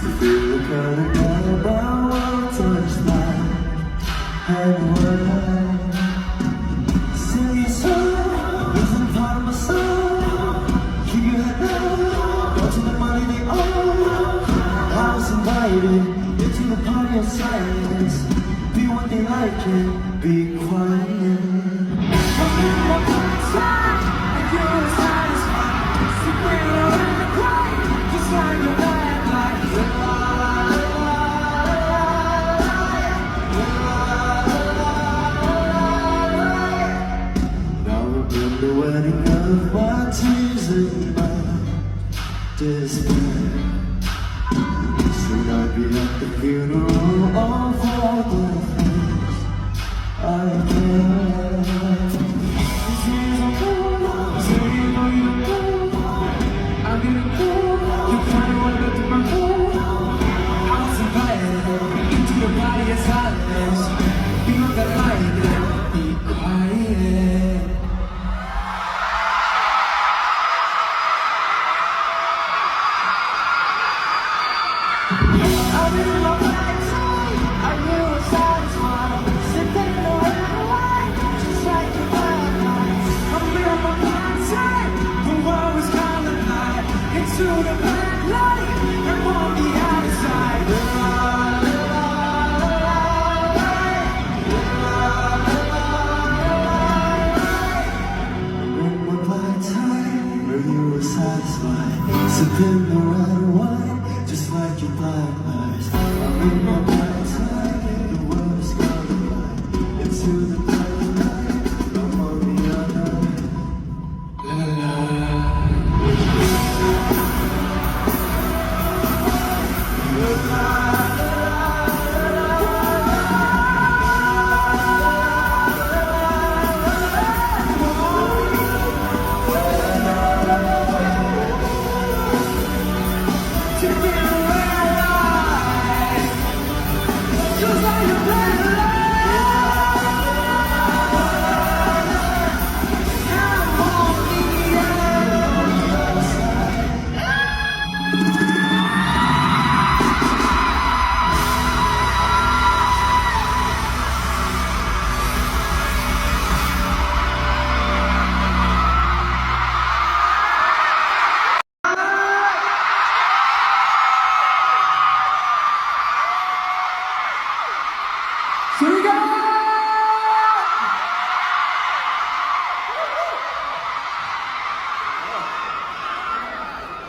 feel the kind of love I want to touch my. Tears my despair. Soon I'll be at the funeral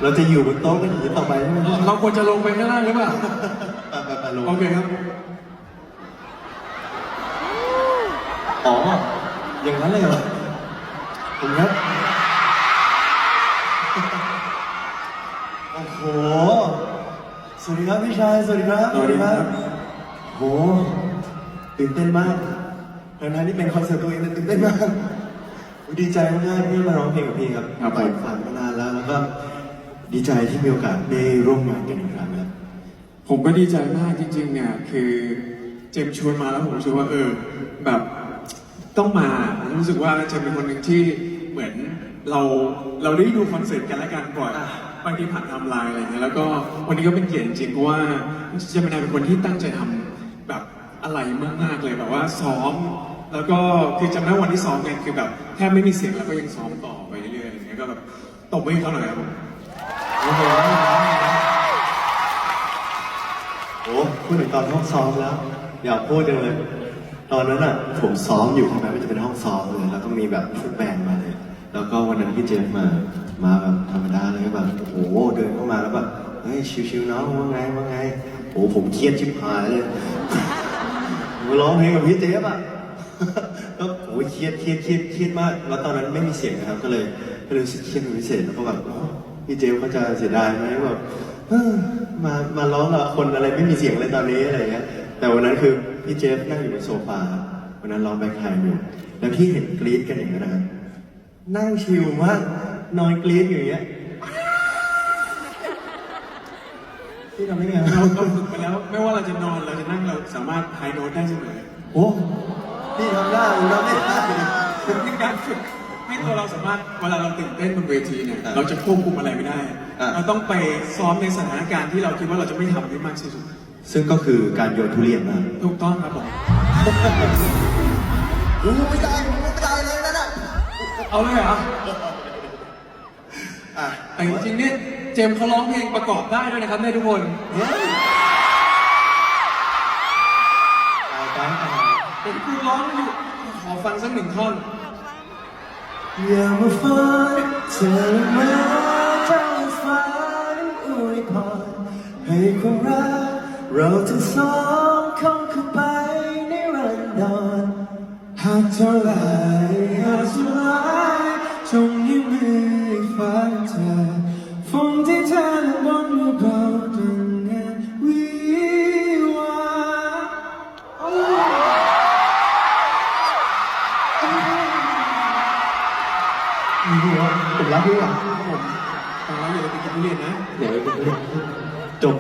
เราจะอยู่บนโต๊ะกันอย่างนี้ต่อไปใช่ไหมเราควรจะลงไปข้างล่างหรือเปล่า ไปไปไปลงโอเคครับ อ๋อ อย่างนั้นเลยเหรอผมครับ โอ้โห สวัสดีครับพี่ชาย สวัสดีครับสวัสดีครับ โห ตื่นเต้นมากทั้งๆที่เป็นคอนเสิร์ตตัวเองแต่ตื่นเต้นมาก ดีใจมากๆที่มาร้องเพลงกับพี่ครับครับใฝ่ฝันมานานแล้วแล้วก็ ดีใจที่มีโอกาสได้ร่วมงานกันอีกครั้งครับผมก็ดีใจมากจริงๆเนี่ยคือเจมส์ชวนมาแล้วผมรู้สึกว่าเออแบบต้องมารู้สึกว่าเจมส์เป็นคนหนึ่งที่เหมือนเราเราได้ดูคอนเสิร์ตกันและกันบ่อยบางทีผ่านไทำลายอะไรอย่างเงี้ยแล้วก็วันนี้ก็เป็นเกียรติจริงๆเพราะว่าเจมส์เป็นคนที่ตั้งใจทำแบบอะไรมากๆเลยแบบว่าซ้อม แล้วก็คือจำได้วันที่ซ้อมกันคือแบบแทบไม่มีเสียงแล้วก็ยังซ้อมต่อไปเรื่อยๆอย่างเงี้ยก็แบบตบมือให้เขาหน่อยครับผมโอ้โหโอ้พูดถึงตอนห้องซ้อมแล้ว อยากพูดจังเลย ตอนนั้นอะ ผมซ้อมอยู่ใช่ไหมมันจะเป็นห้องซ้อมเลยแล้วก็มีแบบชุดแบนด์มาเลย แล้วก็วันนั้นพี่เจฟมา มาแบบธรรมดาเลยแบบโอ้โหเดินเข้ามาแล้วแบบเฮ้ยชิวๆน้องว่าไงว่าไงโอ้ผมเครียดชิบหายเลยผมร้องเพลงกับพี่เจฟอะก็โอ้เครียดเครียดเครียดเครียดมาก แล้วตอนนั้นไม่มีเสียงนะครับ ก็เลยก็เลยรู้สึกเครียดเป็นพิเศษแล้วก็แบบโอ้ พี่เจฟเขาจะเสียดายไหมแบบเฮ้ยมามาร้องกับคนอะไรไม่มีเสียงเลยตอนนี้อะไรเงี้ย แต่วันนั้นคือพี่เจฟนั่งอยู่บนโซฟาวันนั้นร้องแบ็คไทม์อยู่แล้วพี่เห็นกรี๊ดกันอย่างนั้นนะครับนั่งชิลมากนอนกรี๊ดอยู่อย่างเงี้ยพี่ทำได้ไงเราเราฝึกไปแล้ว ไม่ว่าเราจะนอนเราจะนั่งเราสามารถไฮโน้ตได้เสมอโอ้พี่ทำได้ผมทำไม่ได้เป็นการฝึก ให้ตัวเราสามารถเวลาเราตื่นเต้นบนเวทีเนี่ยอ่าเราจะควบคุมอะไรไม่ได้ อ่าเราต้องไปซ้อมในสถานการณ์ที่เราคิดว่าเราจะไม่ทำให้มากที่สุด ซึ่งก็คือการโยนทุเรียนมาถูกต้องครับผมกูไม่ได้กูไม่ได้เลยนั่นน่ะเอาเลยเหรออะแต่จริงๆเนี่ยเจมส์เขาร้องเพลงประกอบได้ด้วยนะครับเนี่ยทุกคนเฮ้ยเอาไปเอาเห็นครูร้องอยู่ขอฟังสักหนึ่งท่อน อย่ามาฝันเธอมาเจ้าฝันอวยพรให้ความรักเราทั้งสองคงเข้าไปในรันดอนหากเท่าไหรหากสุดท้ายจ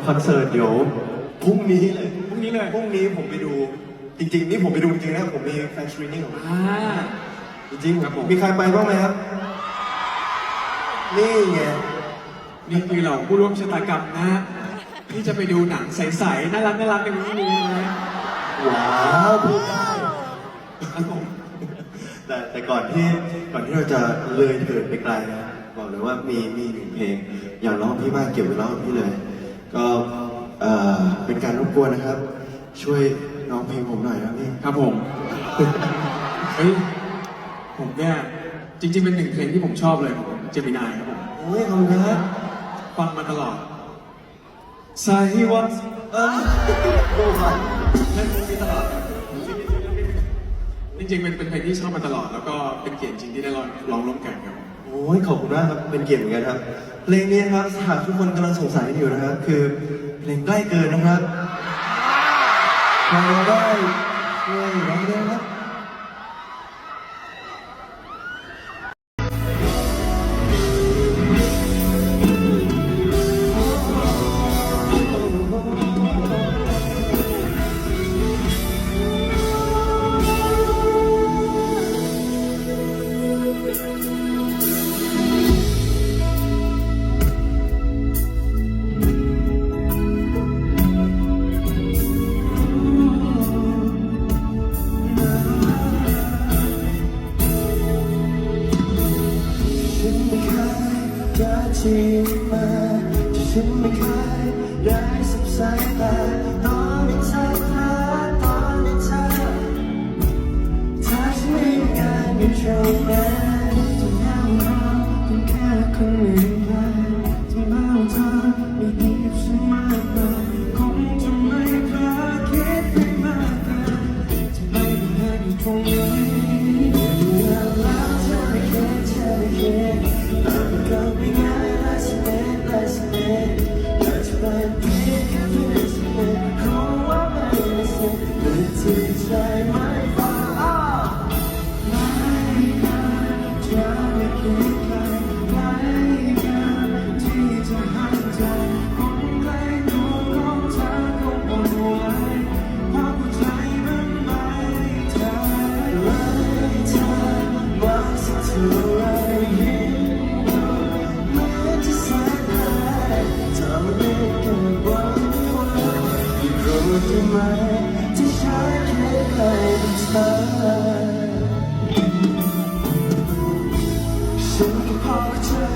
อนเสิร์ตเดี๋ยวพรุ่งนี้เลย พรุ่งนี้เลยพรุ่งนี้ผมไปดูจริงๆ นี่ผมไปดูจริงๆนะผมมีแฟนสตรีนิ่งของอ่า จริงๆครับผม มีใครไปบ้างไหมครับ นี่ไง นี่คือเราผู้ร่วมชะตากรรมนะฮะที่จะไปดูหนังใสๆน่ารักน่ารักในวันนี้นะว้าวพูดได้ครับผม แต่แต่ก่อนที่ก่อนที่เราจะเลยเถิดไปไกลนะบอกเลยว่ามีมีหนึ่งเพลง อยากร้องพี่มากเก็บไว้ร้องพี่เลย ก็เอ่อเป็นการรบกวนนะครับ ช่วยร้องเพลงผมหน่อยนะพี่ ครับผม เฮ้ย ผมเนี่ยจริง ๆ เป็นหนึ่งเพลงที่ผมชอบเลยของเจมินายครับผม โอ้ยขอบคุณครับฟังมาตลอดใส่วัดเออโอ้ครับเล่นเพลงนี้ตลอดจริงๆเป็นเป็นเพลงที่ชอบมาตลอด แล้วก็เป็นเกียรติจริงที่ได้ร้องร้องร่วมกันครับผม โอ้ยขอบคุณมากครับเป็นเกียรติเหมือนกันครับ เพลงนี้นะครับหากทุกคนกำลังสงสัยอยู่นะครับ คือเพลงใกล้เกินนะครับใครได้ช่วยร้องด้วยนะครับ ยจะที่มาที่ฉันไม่เคยได้สับสายตาตอนที่เธอพาตอนที่เธอถ้าฉันไม่งานอยู่ตรงนั้นจะยังรอเพียงแค่คนหนึ่งไปที่มาเธอไม่ดีกับฉันมากมายคงจะไม่พลอคิดไปมากเกินจะไม่ได้อยู่ตรงนี้แล้วเธอไม่เคิดเธอไม่เคิด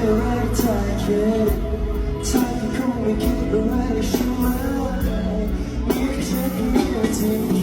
อะไรเธอคิดเธอก็คงไม่คิดอะไรใช่ไหมมีแค่ฉันคนเดียวที่คิดเล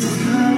อยู่